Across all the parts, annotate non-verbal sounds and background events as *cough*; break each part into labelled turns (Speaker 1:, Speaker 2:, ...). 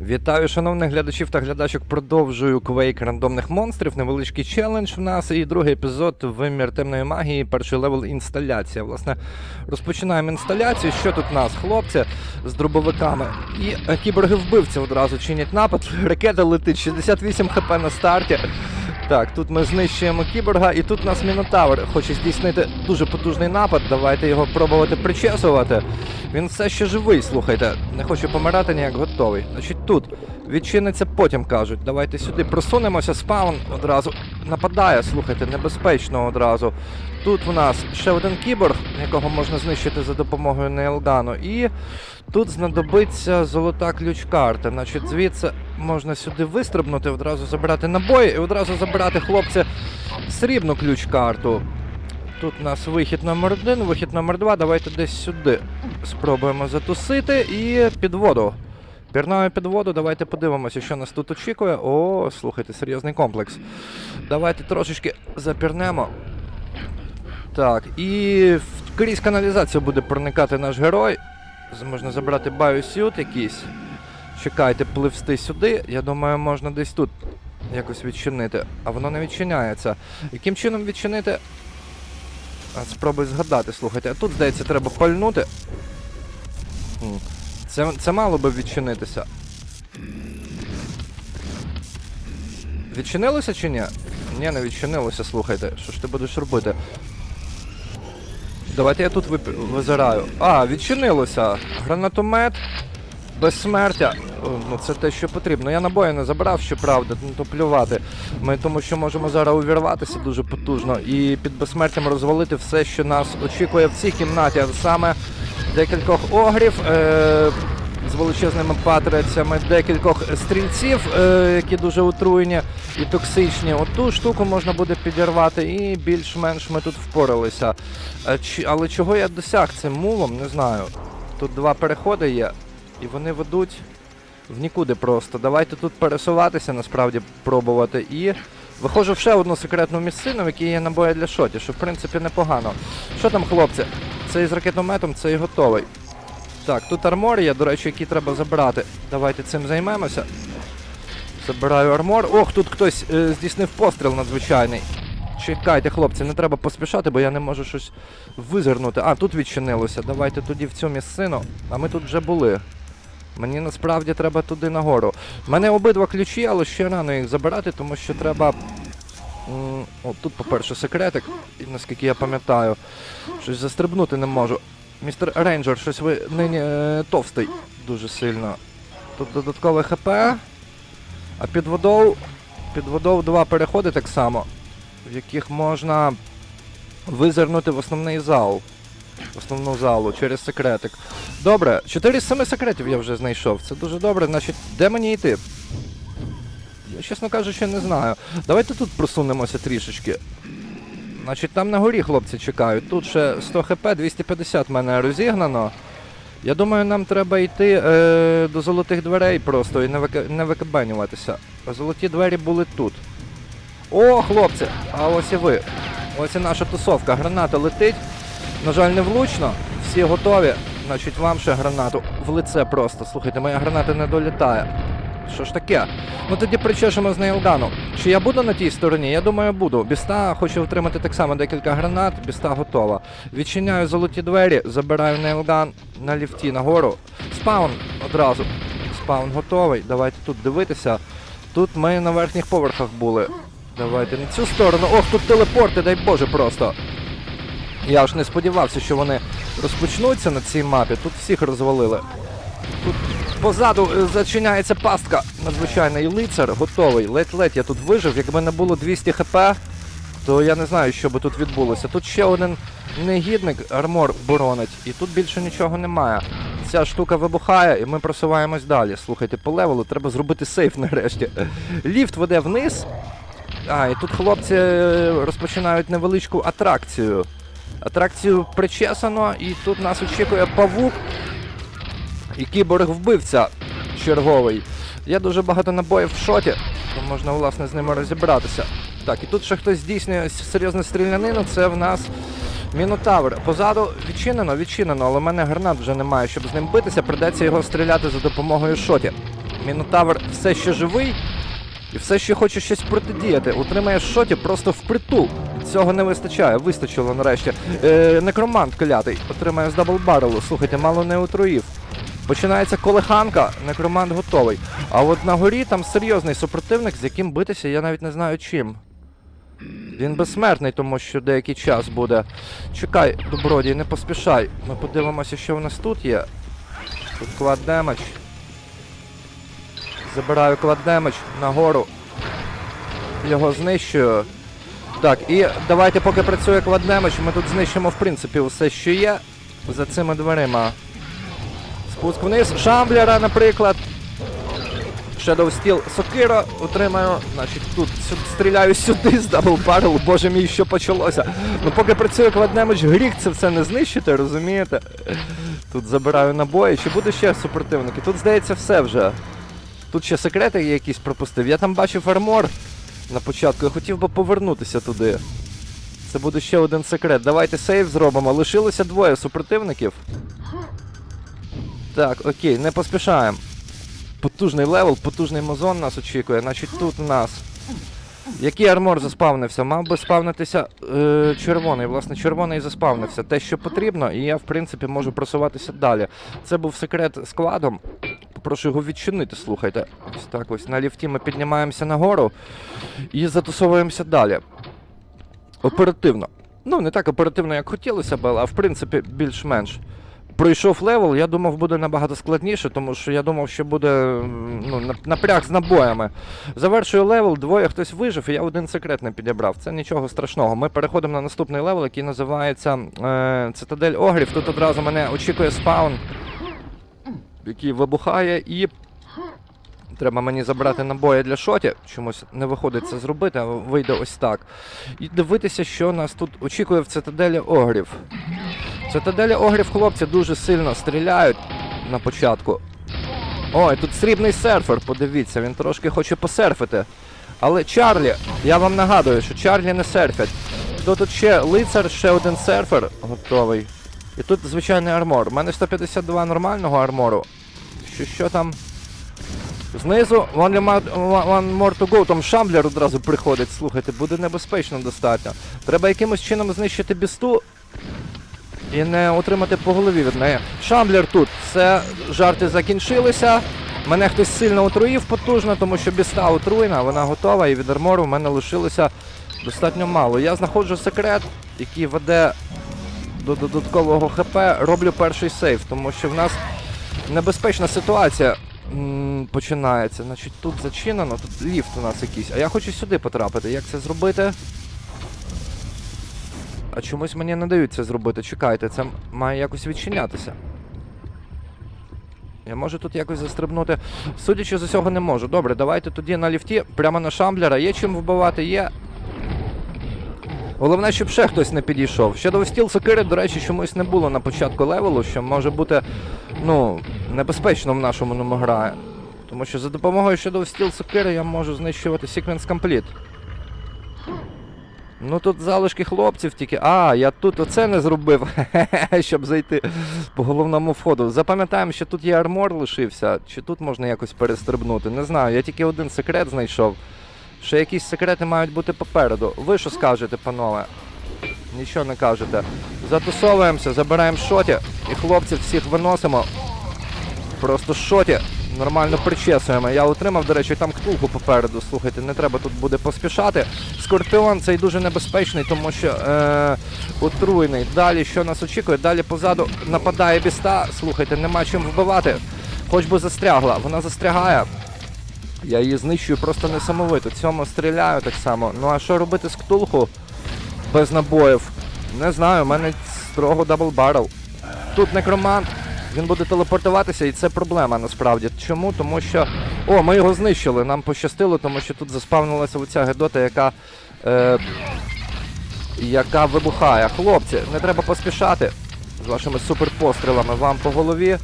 Speaker 1: Вітаю, шановних глядачів та глядачок. Продовжую квейк рандомних монстрів. Невеличкий челендж в нас і другий епізод вимір темної магії, перший левел інсталяція. Власне, розпочинаємо інсталяцію. Що тут у нас? Хлопці з дробовиками. І е, кіборги вбивці одразу чинять напад. Ракета летить 68 хп на старті. Так, тут ми знищуємо кіборга, і тут нас Мінотавр хоче здійснити дуже потужний напад. Давайте його пробувати причесувати. Він все ще живий, слухайте. Не хоче помирати ніяк готовий. Значить, тут відчиниться потім кажуть. Давайте сюди просунемося. Спаун одразу нападає, слухайте, небезпечно одразу. Тут в нас ще один кіборг, якого можна знищити за допомогою нейлгану. І тут знадобиться золота ключ-карта. Значить, звідси можна сюди вистрибнути, одразу забрати набої і одразу забрати хлопці срібну ключ-карту. Тут у нас вихід номер один, вихід номер два. Давайте десь сюди спробуємо затусити і під воду. Пірнаю під воду, давайте подивимося, що нас тут очікує. О, слухайте, серйозний комплекс. Давайте трошечки запірнемо. Так, і крізь каналізацію буде проникати наш герой. Можна забрати біосют якийсь. Чекайте, пливсти сюди. Я думаю, можна десь тут якось відчинити. А воно не відчиняється. Яким чином відчинити? Спробуй згадати, слухайте. А тут, здається, треба пальнути. Це, це мало би відчинитися. Відчинилося чи ні? Ні, не відчинилося, слухайте. Що ж ти будеш робити? Давайте я тут вип... визираю. А, відчинилося. Гранатомет. Безсмертя. Ну це те, що потрібно. Я набої не забрав, щоправда, ну то плювати. Ми тому що можемо зараз увірватися дуже потужно і під безсмертям розвалити все, що нас очікує в цій кімнаті, саме декількох огрів. Е- з величезними патрицями, декількох стрільців, е, які дуже отруєні і токсичні. Оту штуку можна буде підірвати, і більш-менш ми тут впоралися. Е, але чого я досяг цим мулом, не знаю. Тут два переходи є, і вони ведуть в нікуди просто. Давайте тут пересуватися, насправді пробувати. І виходжу в ще одну секретну місцину, в якій є набої для шоті, що в принципі непогано. Що там, хлопці? Цей з ракетометом, цей готовий. Так, тут армор є, до речі, який треба забрати. Давайте цим займемося. Забираю армор. Ох, тут хтось е, здійснив постріл надзвичайний. Чекайте, хлопці, не треба поспішати, бо я не можу щось визирнути. А, тут відчинилося. Давайте тоді в цю місцину. А ми тут вже були. Мені насправді треба туди нагору. У мене обидва ключі, але ще рано їх забирати, тому що треба. О, тут, по-перше, секретик, наскільки я пам'ятаю, щось застрибнути не можу. Містер Рейнджер, щось ви нині е, товстий дуже сильно. Тут додаткове ХП. А під водою. Під водою два переходи так само, в яких можна визирнути в основний зал. В основну залу через секретик. Добре, 4 з 7 секретів я вже знайшов. Це дуже добре. Значить, де мені йти? Я, чесно кажучи, не знаю. Давайте тут просунемося трішечки. Значить, там на горі хлопці чекають. Тут ще 100 хп, 250 в мене розігнано. Я думаю, нам треба йти е, до золотих дверей просто і не, вик... не викабенюватися. Золоті двері були тут. О, хлопці! А ось і ви. Ось і наша тусовка. Граната летить. На жаль, не влучно. Всі готові. Значить, вам ще гранату в лице просто. Слухайте, моя граната не долітає. Що ж таке? Ну тоді причешемо з нейлгану. Чи я буду на тій стороні? Я думаю, буду. Біста хоче отримати так само декілька гранат, біста готова. Відчиняю золоті двері, забираю нейлган на ліфті нагору. Спаун одразу. Спаун готовий. Давайте тут дивитися. Тут ми на верхніх поверхах були. Давайте на цю сторону. Ох, тут телепорти, дай Боже просто. Я ж не сподівався, що вони розпочнуться на цій мапі. Тут всіх розвалили. Тут позаду е, зачиняється пастка. Надзвичайний лицар готовий. Ледь-ледь я тут вижив. Якби не було 200 хп, то я не знаю, що би тут відбулося. Тут ще один негідник армор боронить, і тут більше нічого немає. Ця штука вибухає, і ми просуваємось далі. Слухайте, по левелу треба зробити сейф *laughs* нарешті. Ліфт веде вниз. А, і тут хлопці е, розпочинають невеличку атракцію. Атракцію причесано, і тут нас очікує павук і кіборг-вбивця черговий. Є дуже багато набоїв в шоті, то можна власне з ними розібратися. Так, і тут ще хтось здійснює серйозну стрілянину, це в нас Мінотавр. Позаду відчинено, відчинено, але в мене гранат вже немає, щоб з ним битися, придеться його стріляти за допомогою шоті. Мінотавр все ще живий і все ще хоче щось протидіяти. Утримає шоті просто впритул. Цього не вистачає, вистачило нарешті. Е, некромант клятий отримає з даблбарелу. Слухайте, мало не отруїв. Починається колиханка, некромант готовий. А от на горі там серйозний супротивник, з яким битися я навіть не знаю чим. Він безсмертний, тому що деякий час буде. Чекай, добродій, не поспішай. Ми подивимося, що в нас тут є. Тут клад демедж. Забираю клад демедж нагору. Його знищую. Так, і давайте, поки працює клад демедж, ми тут знищимо, в принципі, усе, що є за цими дверима. Спуск вниз. Шамблера, наприклад. Shadow Steel Сокира отримаю. Значить, тут стріляю сюди з дабл баррел. Боже мій, що почалося. Ну поки працює кладнемедж, гріх це все не знищити, розумієте? Тут забираю набої. Чи буде ще супротивники? Тут здається все вже. Тут ще секрети якісь пропустив. Я там бачив армор на початку. Я хотів би повернутися туди. Це буде ще один секрет. Давайте сейв зробимо. Лишилося двоє супротивників. Так, окей, не поспішаємо. Потужний левел, потужний музон нас очікує. Значить тут у нас. Який армор заспавнився? Мав би спавнитися е, червоний. Власне, червоний заспавнився. Те, що потрібно, і я, в принципі, можу просуватися далі. Це був секрет складом. Попрошу його відчинити, слухайте. Ось так ось. На ліфті ми піднімаємося нагору і затусовуємося далі. Оперативно. Ну, не так оперативно, як хотілося б, а в принципі більш-менш. Пройшов левел, я думав, буде набагато складніше, тому що я думав, що буде ну, напряг з набоями. Завершую левел, двоє хтось вижив, і я один секрет не підібрав. Це нічого страшного. Ми переходимо на наступний левел, який називається е, Цитадель Огрів. Тут одразу мене очікує спаун, який вибухає, і треба мені забрати набої для шоті. Чомусь не виходить це зробити, а вийде ось так. І дивитися, що нас тут очікує в цитаделі Огрів. Цитаделі Огрів хлопці дуже сильно стріляють на початку. Ой, тут срібний серфер, подивіться, він трошки хоче посерфити. Але Чарлі, я вам нагадую, що Чарлі не серфять. Хто тут ще лицар, ще один серфер готовий. І тут звичайний армор. У мене 152 нормального армору. Що що там? Знизу one, one more to go, там шамблер одразу приходить. Слухайте, буде небезпечно достатньо. Треба якимось чином знищити бісту і не отримати по голові від неї. Шамблер тут. Все, жарти закінчилися. Мене хтось сильно отруїв потужно, тому що біста отруєна, вона готова, і від армору в мене лишилося достатньо мало. Я знаходжу секрет, який веде до додаткового ХП, роблю перший сейф, тому що в нас небезпечна ситуація починається. Значить, тут зачинено, тут ліфт у нас якийсь. А я хочу сюди потрапити. Як це зробити? А чомусь мені не дають це зробити. Чекайте, це має якось відчинятися. Я можу тут якось застрибнути. Судячи з усього, не можу. Добре, давайте тоді на ліфті, прямо на шамблера. Є чим вбивати, є. Головне, щоб ще хтось не підійшов. Shadow Steel сокири, до речі, чомусь не було на початку левелу, що може бути, ну, небезпечно в нашому номограє. Тому що за допомогою Shadow Steel сокири я можу знищувати Sequence Complete. Ну тут залишки хлопців тільки. А, я тут оце не зробив, *laughs* щоб зайти по головному входу. Запам'ятаємо, що тут є армор лишився, чи тут можна якось перестрибнути. Не знаю, я тільки один секрет знайшов. Ще якісь секрети мають бути попереду. Ви що скажете, панове? Нічого не кажете. Затусовуємося, забираємо шоті і хлопців всіх виносимо. Просто шоті. Нормально причесуємо. Я отримав, до речі, там ктулку попереду. Слухайте, не треба тут буде поспішати. Скорпіон цей дуже небезпечний, тому що е, отруйний. Далі що нас очікує? Далі позаду нападає біста. Слухайте, нема чим вбивати. Хоч би застрягла. Вона застрягає. Я її знищую просто несамовито. Цьому стріляю так само. Ну а що робити з ктулху без набоїв? Не знаю, у мене строго дабл баррел. Тут некромант. Він буде телепортуватися, і це проблема насправді. Чому? Тому що. О, ми його знищили. Нам пощастило, тому що тут заспавнилася оця гедота, яка. Е, яка вибухає. Хлопці, не треба поспішати з вашими суперпострілами вам по голові.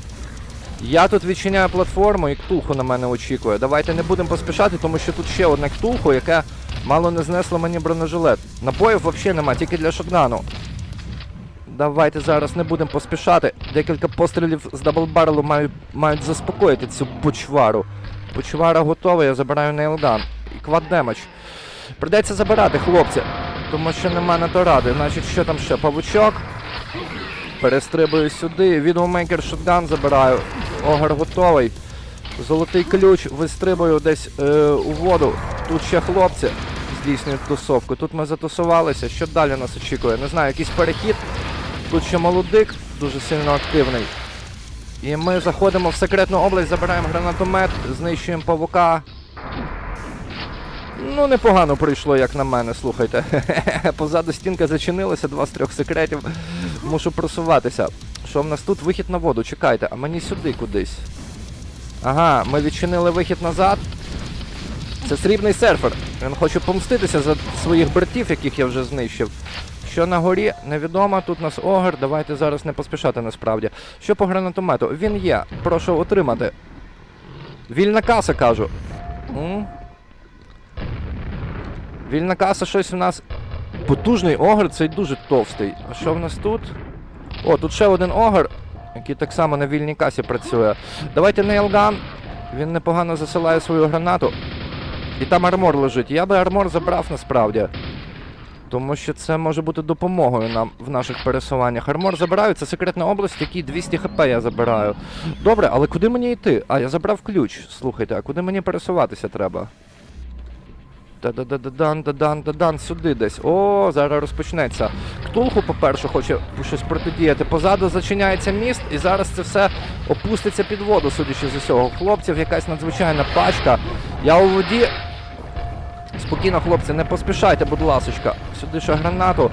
Speaker 1: Я тут відчиняю платформу і ктулху на мене очікує. Давайте не будемо поспішати, тому що тут ще одне ктулху, яке мало не знесло мені бронежилет. Набоїв взагалі нема, тільки для шокдану. Давайте зараз не будемо поспішати. Декілька пострілів з даблбарелу мають, мають заспокоїти цю почвару. Почвара готова, я забираю нейлган. І квад демедж. Придеться забирати, хлопці. Тому що нема на то ради. Значить, що там ще? Павучок. Перестрибую сюди. Відомейкер шотган забираю. Огар готовий. Золотий ключ, вистрибую десь е, у воду. Тут ще хлопці здійснюють тусовку. Тут ми затусувалися. Що далі нас очікує? Не знаю, якийсь перехід. Тут ще молодик, дуже сильно активний. І ми заходимо в секретну область, забираємо гранатомет, знищуємо павука. Ну, непогано пройшло, як на мене, слухайте. *laughs* Позаду стінка зачинилася, два з трьох секретів. Мушу просуватися. Що в нас тут? Вихід на воду, чекайте, а мені сюди кудись. Ага, ми відчинили вихід назад. Це срібний серфер. Він хоче помститися за своїх бертів, яких я вже знищив. Що на горі, невідомо. Тут нас огр. Давайте зараз не поспішати насправді. Що по гранатомету? Він є. Прошу отримати. Вільна каса, кажу. М? Вільна каса щось у нас. Потужний огр, цей дуже товстий. А що в нас тут? О, тут ще один огр, який так само на вільній касі працює. Давайте нейлган. Він непогано засилає свою гранату. І там армор лежить. Я би армор забрав насправді. Тому що це може бути допомогою нам в наших пересуваннях. Армор забираю, це секретна область, якій 200 хп я забираю. Добре, але куди мені йти? А, я забрав ключ. Слухайте, а куди мені пересуватися треба? Та-да-да-да-дан, да-дан, да-дан, сюди десь. О, зараз розпочнеться. Ктулху, по-перше, хоче щось протидіяти. Позаду зачиняється міст, і зараз це все опуститься під воду, судячи з усього. Хлопців якась надзвичайна пачка. Я у воді. Спокійно, хлопці, не поспішайте, будь ласочка. Сюди ще гранату,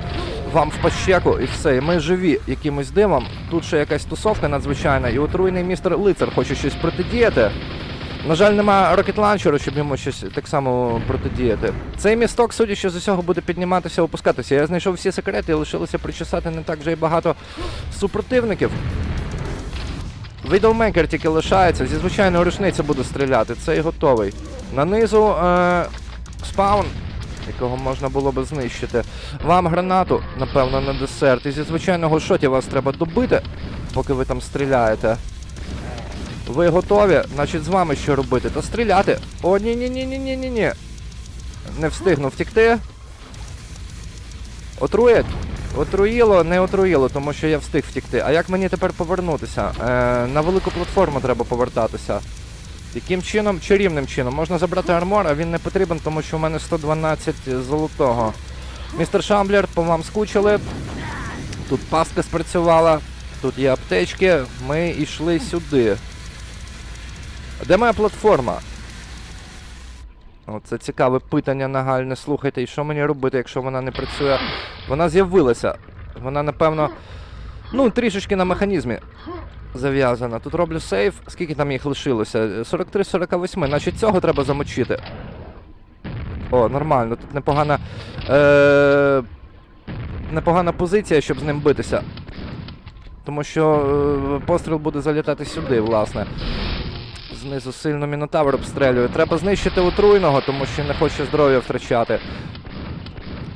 Speaker 1: вам в пащеку і все. І ми живі якимось дивом. Тут ще якась тусовка надзвичайна, і отруйний містер лицар хоче щось протидіяти. На жаль, нема рокетланчеру, щоб йому щось так само протидіяти. Цей місток, судячи з усього, буде підніматися, опускатися. Я знайшов всі секрети і лишилося причесати не так вже й багато супротивників. Відеомейкер тільки лишається, зі звичайної рушниці буду стріляти, цей готовий. Нанизу е, спаун, якого можна було би знищити. Вам гранату, напевно, на десерт. І зі звичайного шоті вас треба добити, поки ви там стріляєте. Ви готові? Значить, з вами що робити? Та стріляти. О, ні ні ні ні ні ні ні Не встигну втікти. Отрує? Отруїло, не отруїло, тому що я встиг втікти. А як мені тепер повернутися? Е, на велику платформу треба повертатися. Яким чином? Чарівним чином. Можна забрати армор, а він не потрібен, тому що в мене 112 золотого. Містер Шамблер, по вам скучили. Тут пастка спрацювала, тут є аптечки. Ми йшли сюди. Де моя платформа? О, це цікаве питання нагальне. Слухайте, і що мені робити, якщо вона не працює? Вона з'явилася. Вона, напевно, ну, трішечки на механізмі зав'язана. Тут роблю сейф. Скільки там їх лишилося? 43-48. Значить цього треба замочити. О, нормально. Тут непогана. Е- непогана позиція, щоб з ним битися. Тому що е, постріл буде залітати сюди, власне. Знизу сильно мінотавр обстрелює. Треба знищити отруйного, тому що не хоче здоров'я втрачати.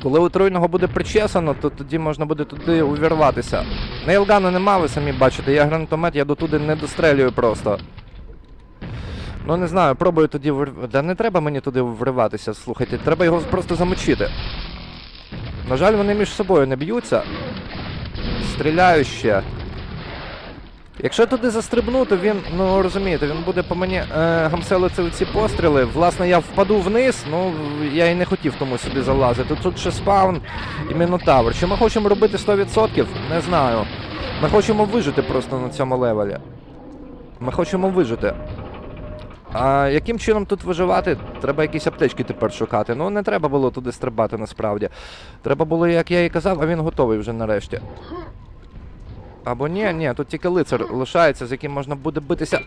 Speaker 1: Коли отруйного буде причесано, то тоді можна буде туди увірватися. Нейлгану нема, ви самі бачите, я гранатомет, я дотуди не дострелюю просто. Ну не знаю, пробую тоді вир... Да не треба мені туди вриватися, слухайте, треба його просто замочити. На жаль, вони між собою не б'ються. Стріляю ще. Якщо туди застрибну, то він, ну розумієте, він буде по мені е, гамселити ці постріли. Власне, я впаду вниз, ну я і не хотів тому сюди залазити. Тут ще спаун і мінотавр. Що ми хочемо робити 100%? Не знаю. Ми хочемо вижити просто на цьому левелі. Ми хочемо вижити. А яким чином тут виживати? Треба якісь аптечки тепер шукати. Ну не треба було туди стрибати насправді. Треба було, як я і казав, а він готовий вже нарешті. Або ні, ні, тут тільки лицар лишається, з яким можна буде битися.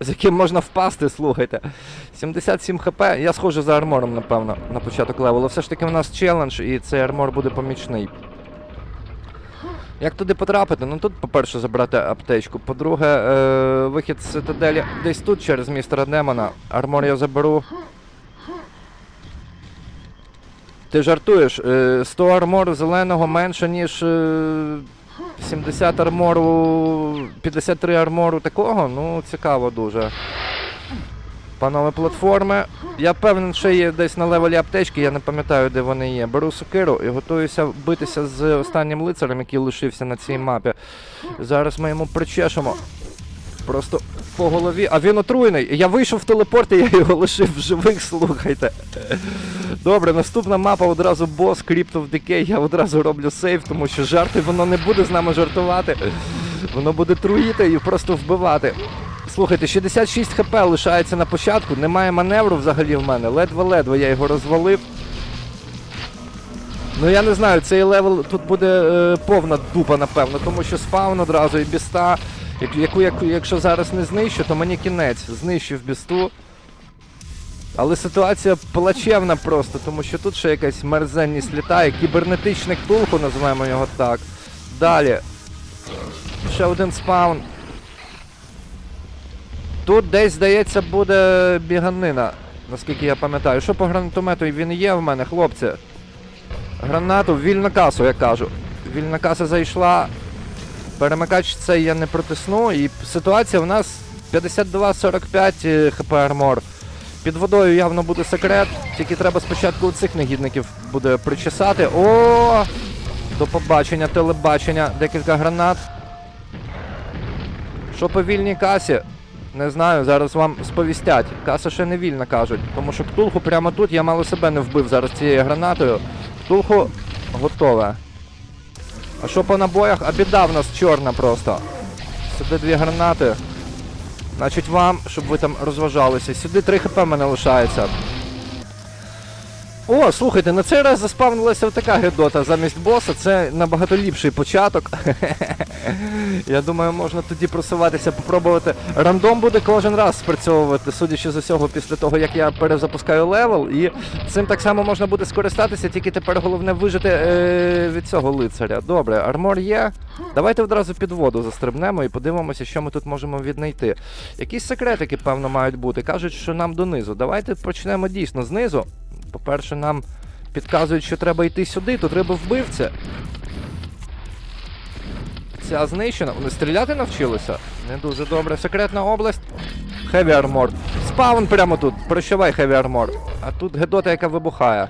Speaker 1: З яким можна впасти, слухайте. 77 хп. Я схожу за армором, напевно, на початок левелу. Все ж таки в нас челендж, і цей армор буде помічний. Як туди потрапити? Ну тут, по-перше, забрати аптечку. По-друге, е- вихід з цитаделі десь тут через містера Демона. Армор я заберу. Ти жартуєш, е, 100 армору зеленого менше, ніж е, 70 армору, 53 армору такого, ну цікаво дуже. Панове платформи. Я певен, що є десь на левелі аптечки, я не пам'ятаю, де вони є. Беру сокиру і готуюся битися з останнім лицарем, який лишився на цій мапі. Зараз ми йому причешемо. Просто по голові. А він отруєний. Я вийшов в телепорт і я його лишив живих, слухайте. Добре, наступна мапа одразу бос, Crypt of Decay. Я одразу роблю сейв, тому що жарти воно не буде з нами жартувати. Воно буде труїти і просто вбивати. Слухайте, 66 хп лишається на початку, немає маневру взагалі в мене. Ледве-ледве я його розвалив. Ну я не знаю, цей левел тут буде е, повна дупа, напевно, тому що спаун одразу і біста. Як- Яку, яку, якщо зараз не знищу, то мені кінець. Знищив бісту. Але ситуація плачевна просто, тому що тут ще якась мерзенність літає, кібернетичний ктулху, називаємо його так. Далі. Ще один спаун. Тут десь, здається, буде біганина, наскільки я пам'ятаю. Що по гранатомету він є в мене, хлопці? Гранату, вільна касу, я кажу. Вільна каса зайшла. Перемикач цей я не протисну. І ситуація в нас 52-45 е, хп армор. Під водою явно буде секрет, тільки треба спочатку цих негідників буде причесати. О! До побачення, телебачення, декілька гранат. Що по вільній касі? Не знаю, зараз вам сповістять. Каса ще не вільна кажуть. Тому що ктулху прямо тут я мало себе не вбив зараз цією гранатою. Ктулху готове. А що по набоях? А в нас чорна просто. Сюди дві гранати. Значить вам, щоб ви там розважалися. Сюди 3 хп мене лишається. О, слухайте, на цей раз заспавнилася така гедота замість боса. Це набагато ліпший початок. *laughs* Я думаю, можна тоді просуватися, попробувати. Рандом буде кожен раз спрацьовувати, судячи з усього, після того, як я перезапускаю левел. І цим так само можна буде скористатися, тільки тепер головне вижити е- від цього лицаря. Добре, армор є. Давайте одразу під воду застрибнемо і подивимося, що ми тут можемо віднайти. Якісь секретики, певно, мають бути. Кажуть, що нам донизу. Давайте почнемо дійсно знизу. По-перше, нам підказують, що треба йти сюди, тут треба вбивця. Ця знищена. Вони стріляти навчилися? Не дуже добре. Секретна область. Heavy Armor. Спаун прямо тут. Прощавай Heavy Armor. А тут гедота, яка вибухає.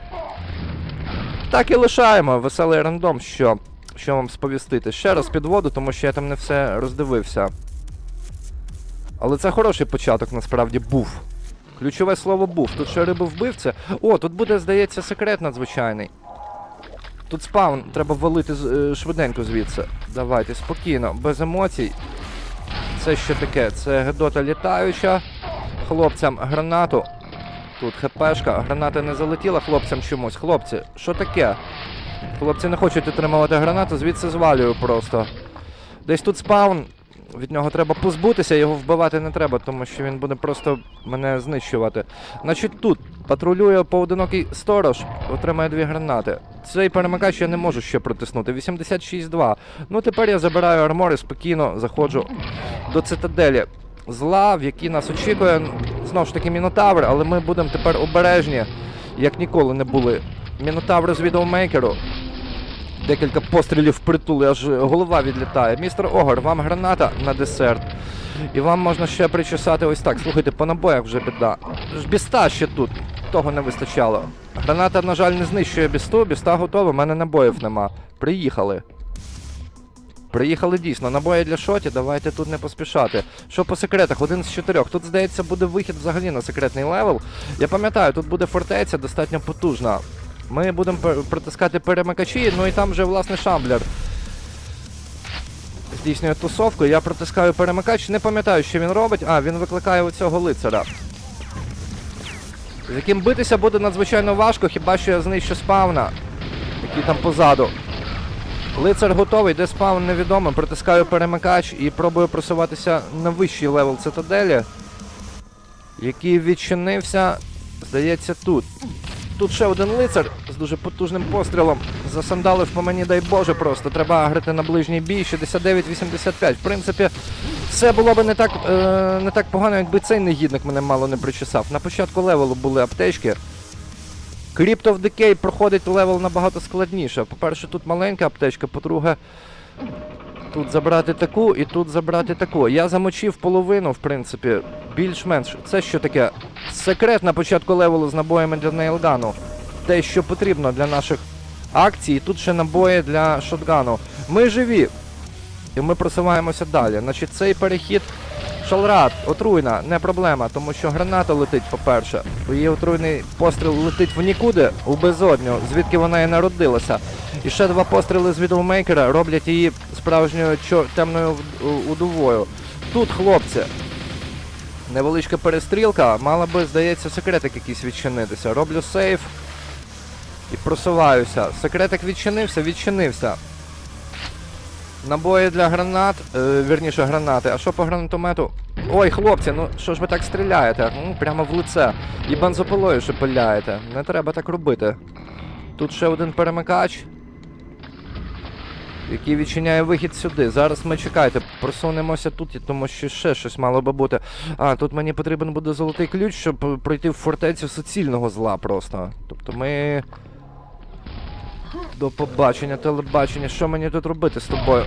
Speaker 1: Так і лишаємо. Веселий рандом, що. Що вам сповістити? Ще раз під воду, тому що я там не все роздивився. Але це хороший початок насправді був. Ключове слово був. Тут ще риби вбивця. О, тут буде, здається, секрет надзвичайний. Тут спаун, треба валити е, швиденько звідси. Давайте, спокійно, без емоцій. Це що таке? Це гедота літаюча. Хлопцям гранату. Тут хпшка, граната не залетіла хлопцям чомусь. Хлопці, що таке? Хлопці не хочуть отримувати гранату, звідси звалюю просто. Десь тут спаун. Від нього треба позбутися, його вбивати не треба, тому що він буде просто мене знищувати. Значить тут патрулює поодинокий сторож, отримає дві гранати. Цей перемикач я не можу ще протиснути. 86-2. Ну тепер я забираю армор і спокійно заходжу до цитаделі. Зла, в якій нас очікує знову ж таки Мінотавр, але ми будемо тепер обережні, як ніколи не були. Мінотавр з відеомейкеру. Декілька пострілів в притул, і аж голова відлітає. Містер Огар, вам граната на десерт. І вам можна ще причесати ось так. Слухайте, по набоях вже біда. Біста ще тут. Того не вистачало. Граната, на жаль, не знищує бісту, біста готова, в мене набоїв нема. Приїхали. Приїхали дійсно. Набої для шоті, давайте тут не поспішати. Що по секретах? Один з чотирьох. Тут, здається, буде вихід взагалі на секретний левел. Я пам'ятаю, тут буде фортеця достатньо потужна. Ми будемо протискати перемикачі, ну і там вже, власне, шамблер здійснює тусовку. Я протискаю перемикач, не пам'ятаю, що він робить. А, він викликає оцього лицаря. З яким битися буде надзвичайно важко, хіба що я знищу спавна, який там позаду. Лицар готовий, де спаун невідомо. Протискаю перемикач і пробую просуватися на вищий левел цитаделі, який відчинився, здається, тут. Тут ще один лицар з дуже потужним пострілом. Засандалив по мені, дай Боже, просто. Треба агрити на ближній бій. 69-85. В принципі, все було би не так, е, не так погано, якби цей негідник мене мало не причесав. На початку левелу були аптечки. Crypt of Decay проходить левел набагато складніше. По-перше, тут маленька аптечка, по-друге, Тут забрати таку і тут забрати таку. Я замочив половину, в принципі, більш-менш. Це що таке? Секрет на початку левелу з набоями для нейлгану. Те, що потрібно для наших акцій. Тут ще набої для шотгану. Ми живі. І ми просуваємося далі. Значить, цей перехід. Шалрат, отруйна, не проблема, тому що граната летить, по-перше. Її отруйний постріл летить в нікуди, у безодню, звідки вона і народилася. І ще два постріли з відеомейкера роблять її справжньою чор... темною удовою. Тут, хлопці, невеличка перестрілка, мала би, здається, секретик якийсь відчинитися. Роблю сейф і просуваюся. Секретик відчинився, відчинився. Набої для гранат, е, вірніше гранати. А що по гранатомету? Ой, хлопці, ну що ж ви так стріляєте? Ну, прямо в лице. І бензопилою ще пиляєте. Не треба так робити. Тут ще один перемикач, який відчиняє вихід сюди. Зараз ми чекайте, просунемося тут, тому що ще щось мало би бути. А, тут мені потрібен буде золотий ключ, щоб пройти в фортецю суцільного зла просто. Тобто ми. До побачення, телебачення. Що мені тут робити з тобою?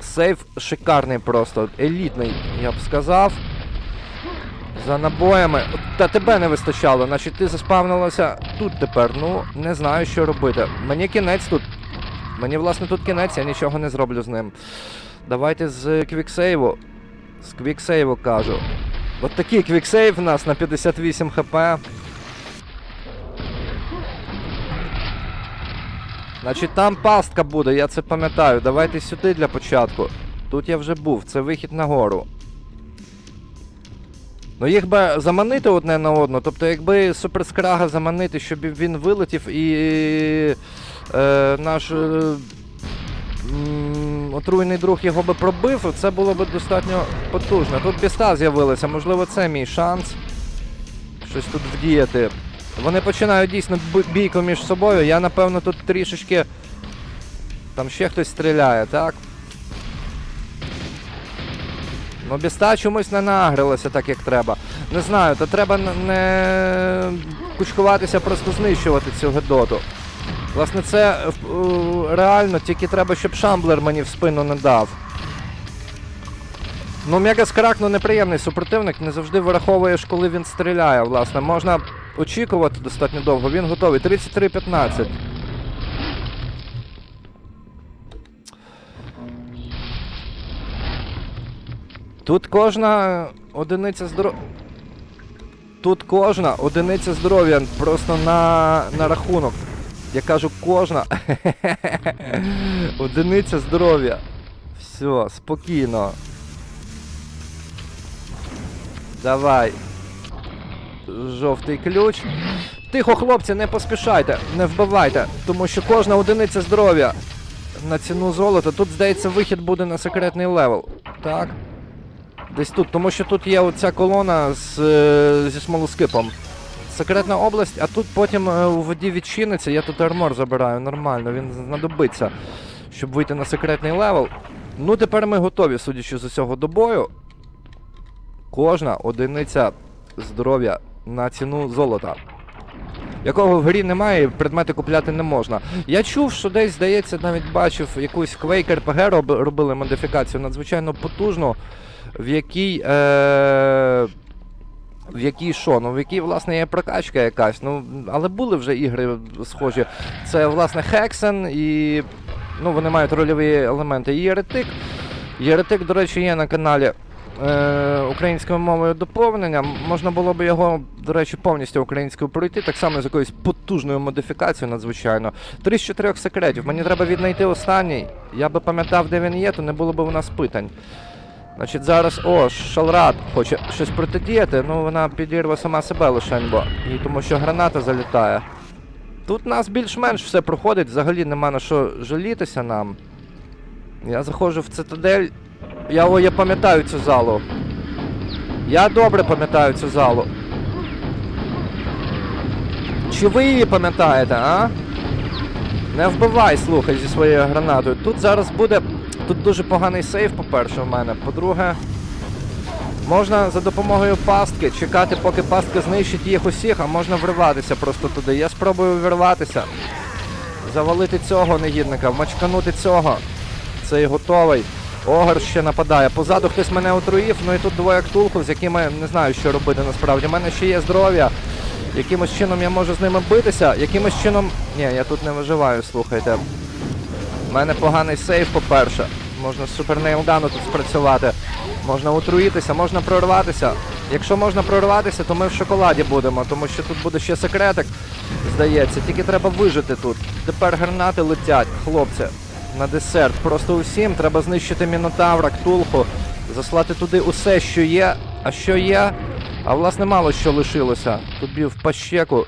Speaker 1: Сейф шикарний просто, елітний, я б сказав. За набоями. Та тебе не вистачало, значить ти заспавнилася тут тепер. Ну, не знаю, що робити. Мені кінець тут. Мені, власне, тут кінець, я нічого не зроблю з ним. Давайте з квіксейву. З квіксейву кажу. От такий квіксейв у нас на 58 хп. Значить, там пастка буде, я це пам'ятаю. Давайте сюди для початку. Тут я вже був, це вихід нагору. Ну їх би заманити одне на одну, тобто якби суперскрага заманити, щоб він вилетів і е, наш е, отруйний друг його би пробив, це було б достатньо потужно. Тут біста з'явилася, можливо, це мій шанс щось тут вдіяти. Вони починають дійсно бійку між собою. Я напевно тут трішечки. Там ще хтось стріляє, так? Ну, біста чомусь не нагрилася так, як треба. Не знаю, то треба не кучкуватися, просто знищувати цю гедоту. Власне, це е, реально, тільки треба, щоб шамблер мені в спину не дав. Ну, Мегаскрак, ну неприємний супротивник, не завжди вираховуєш, коли він стріляє, власне. Можна очікувати достатньо довго. Він готовий. 33-15. Тут кожна одиниця здоров'я. Тут кожна одиниця здоров'я просто на, на рахунок. Я кажу, кожна одиниця здоров'я. Все, спокійно. Давай. Жовтий ключ. Тихо, хлопці, не поспішайте, не вбивайте, тому що кожна одиниця здоров'я на ціну золота. Тут, здається, вихід буде на секретний левел. Так. Десь тут, тому що тут є оця колона з, е, зі смолоскипом. Секретна область, а тут потім е, у воді відчиниться, я тут армор забираю, нормально, він знадобиться, щоб вийти на секретний левел. Ну, тепер ми готові, судячи з усього до бою. Кожна одиниця здоров'я на ціну золота. Якого в грі немає, предмети купляти не можна. Я чув, що десь, здається, навіть бачив якусь Quake RPG роб, робили модифікацію надзвичайно потужну, в якій. Е- в якій що? Ну, в якій, власне, є прокачка якась. Ну, але були вже ігри схожі. Це, власне, Hexen і. Ну, вони мають рольові елементи. І Єретик. Єретик, до речі, є на каналі е, українською мовою доповнення. Можна було б його, до речі, повністю українською пройти, так само з якоюсь потужною модифікацією, надзвичайно. Три з чотирьох секретів. Мені треба віднайти останній. Я би пам'ятав, де він є, то не було б у нас питань. Значить, зараз, о, Шалрат хоче щось протидіяти, ну вона підірве сама себе лишень, бо і тому що граната залітає. Тут нас більш-менш все проходить, взагалі нема на що жалітися нам. Я заходжу в цитадель. Я, о, я пам'ятаю цю залу. Я добре пам'ятаю цю залу. Чи ви її пам'ятаєте, а? Не вбивай, слухай, зі своєю гранатою. Тут зараз буде. Тут дуже поганий сейф, по-перше, у мене. По-друге, можна за допомогою пастки чекати, поки пастка знищить їх усіх, а можна вриватися просто туди. Я спробую вирватися. Завалити цього негідника, вмачканути цього. Цей готовий. Огар ще нападає. Позаду хтось мене отруїв, ну і тут двоє ктулхів, з якими не знаю, що робити насправді. У мене ще є здоров'я. Якимось чином я можу з ними битися. Якимось чином. Ні, я тут не виживаю, слухайте. Мене поганий сейф, по-перше. Можна з супернейлгану тут спрацювати. Можна отруїтися, можна прорватися. Якщо можна прорватися, то ми в шоколаді будемо, тому що тут буде ще секретик, здається. Тільки треба вижити тут. Тепер гранати летять, хлопці, на десерт. Просто усім треба знищити мінотавра, ктулху, заслати туди усе, що є. А що є? А власне мало що лишилося. Тобі в пащеку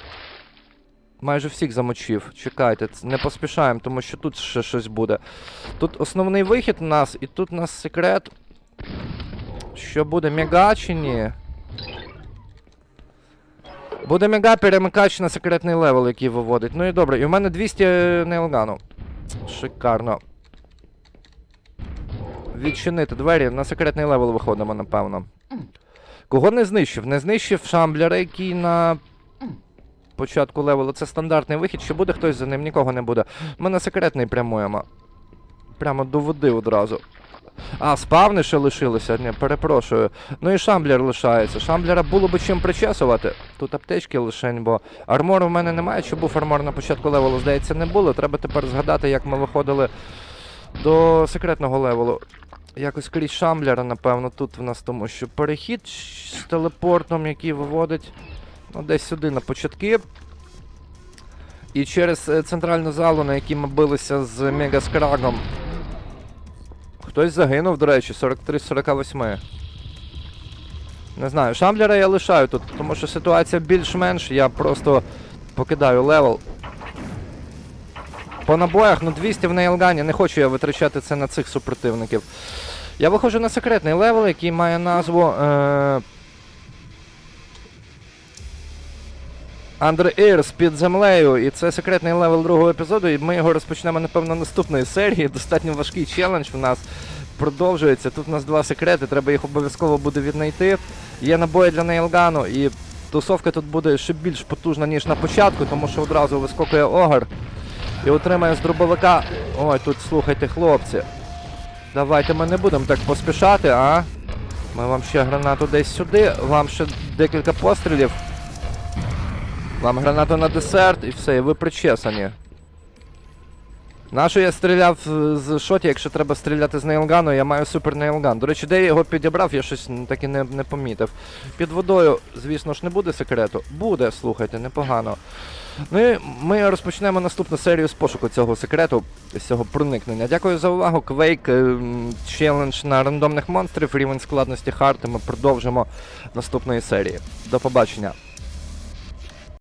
Speaker 1: майже всіх замочив. Чекайте, не поспішаємо, тому що тут ще щось буде. Тут основний вихід у нас, і тут у нас секрет. Що буде мега чи ні? Буде мега перемикач на секретний левел, який виводить. Ну і добре, і у мене 200 нейлгану. Шикарно. Відчинити двері, на секретний левел виходимо, напевно. Кого не знищив? Не знищив шамблера, який на початку левелу. Це стандартний вихід. Чи буде хтось за ним? Нікого не буде. Ми на секретний прямуємо. Прямо до води одразу. А, спавни ще лишилися. Ні, перепрошую. Ну і шамблер лишається. Шамблера було би чим причесувати. Тут аптечки лишень, бо армору в мене немає. Чи був армор на початку левелу, здається, не було. Треба тепер згадати, як ми виходили до секретного левелу. Якось крізь шамблера, напевно, тут в нас тому, що перехід з телепортом, який виводить ну, десь сюди на початки. І через е, центральну залу, на якій ми билися з Мегаскрагом. Хтось загинув, до речі, 43-48. Не знаю, шамблера я лишаю тут, тому що ситуація більш-менш, я просто покидаю левел. По набоях, ну 200 в нейлгані, не хочу я витрачати це на цих супротивників. Я виходжу на секретний левел, який має назву. Е- Under Earth під землею, і це секретний левел другого епізоду, і ми його розпочнемо, напевно, наступної серії. Достатньо важкий челендж в нас продовжується. Тут у нас два секрети, треба їх обов'язково буде віднайти. Є набої для нейлгану, і тусовка тут буде ще більш потужна, ніж на початку, тому що одразу вискокує огар і отримає з дробовика. Ой, тут слухайте, хлопці. Давайте ми не будемо так поспішати, а? Ми вам ще гранату десь сюди, вам ще декілька пострілів. Вам гранату на десерт і все, і ви причесані. Нащо я стріляв е, з шоті, якщо треба стріляти з нейлгану, я маю супер нейлган. До речі, де я його підібрав, я щось так і не, не помітив. Під водою, звісно ж, не буде секрету. Буде, слухайте, непогано. Ну і ми розпочнемо наступну серію з пошуку цього секрету, з цього проникнення. Дякую за увагу. Ем, челендж на рандомних монстрів, рівень складності хард, і ми продовжимо наступної серії. До побачення.